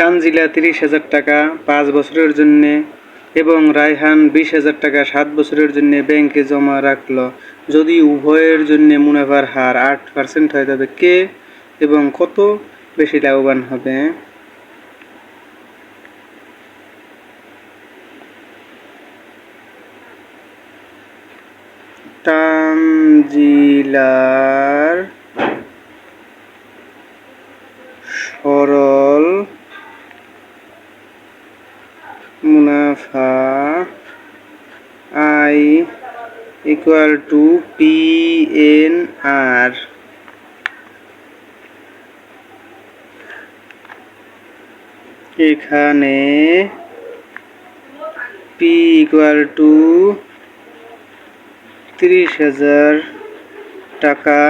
তানজিলা তিরিশ হাজার টাকা পাঁচ বছরের জন্য এবং রায়হান বিশ হাজার টাকা সাত বছরের জন্য ব্যাংকে জমা রাখল। যদি উভয়ের জন্য মুনাফার হার আট পার্সেন্ট হয় তবে কে এবং কত বেশি লাভবান হবে? তানজিলার সরল মুনাফা I equal to P N R এখানে পি ইকুয়াল টু তিরিশ হাজার টাকা।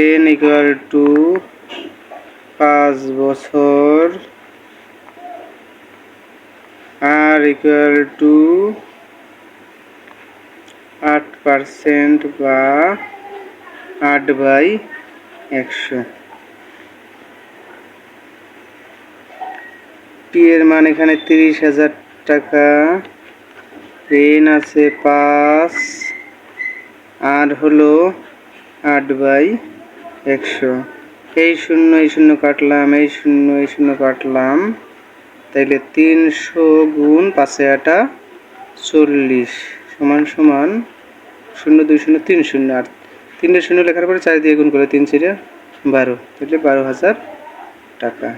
এন ইকুয়াল টু পাঁচ বছর। আর ইকুয়াল টু আট পার্সেন্ট বা আট বাই একশো। পি এর মান এখানে তিরিশ হাজার টাকা। ঋণ আছে পাঁচ। আর হলো আট বাই একশো। এই শূন্য এই শূন্য কাটলাম, এই শূন্য এই শূন্য কাটলাম। তাইলে তিনশো গুণ পাঁচে আটা চল্লিশ সমান সমান শূন্য, দুই শূন্য, তিন শূন্য। আর তিনটে শূন্য লেখার পরে চার দিয়ে গুণ করে তিন চিরে বারো। তাহলে বারো হাজার টাকা।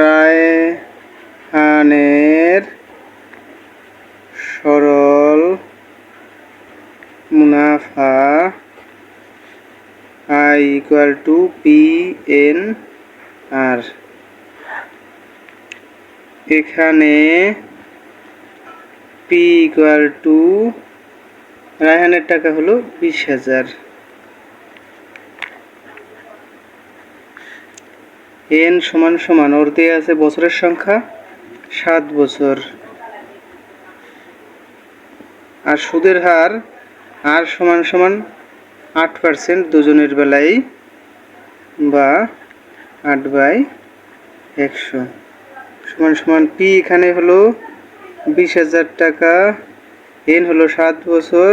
রায়হানের সরল মুনাফা I equal to P N R এখানে পি ইকুয়াল টু, রায়হানের টাকা হলো বিশ হাজার। এন সমান সমান, ওর দিয়ে আছে বছরের সংখ্যা, সাত বছর। আর সুদের হার, আর সমান সমান আট পার্সেন্ট দুজনের বেলায়, বা আট বাই একশো। সমান সমান পি এখানে হলো বিশ হাজার টাকা এন হলো সাত বছর,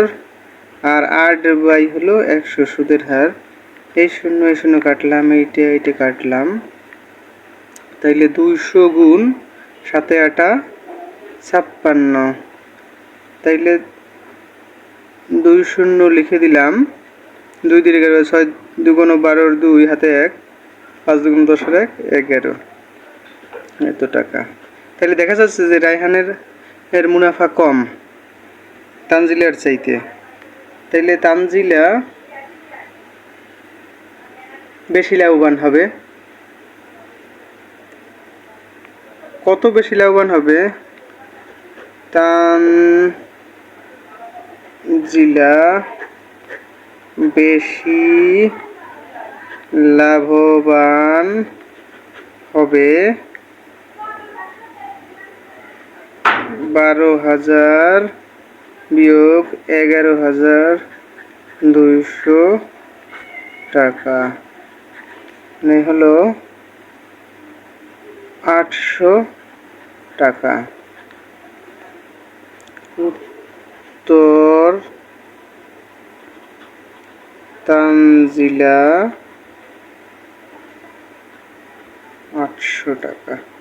আর আট বাই হলো একশো। সুদের হার, এই শূন্য এই শূন্য কাটলাম, এইটা এইটা কাটলাম। তাইলে দুইশো গুণ সাতে আটা ছাপ্পান্ন। তাইলে দুই শূন্য লিখে দিলাম। দুই দিন এগারো, ছয় দুগুণ বারোর দুই হাতে এক, পাঁচ দুগুণ দশের এক, এগারো। এত টাকা। তাহলে দেখা যাচ্ছে যে রায়হানের এর মুনাফা কম তানজিলার চাইতে। তাইলে তানজিলা বেশি লাভবান হবে। কত বেশি লাভবান হবে? তান জিলা বেশি লাভবান হবে বারো হাজার বিয়োগ এগারো হাজার দুইশো টাকা। হলো আটশো টাকা। উত্তর তানজিলা আটশো টাকা।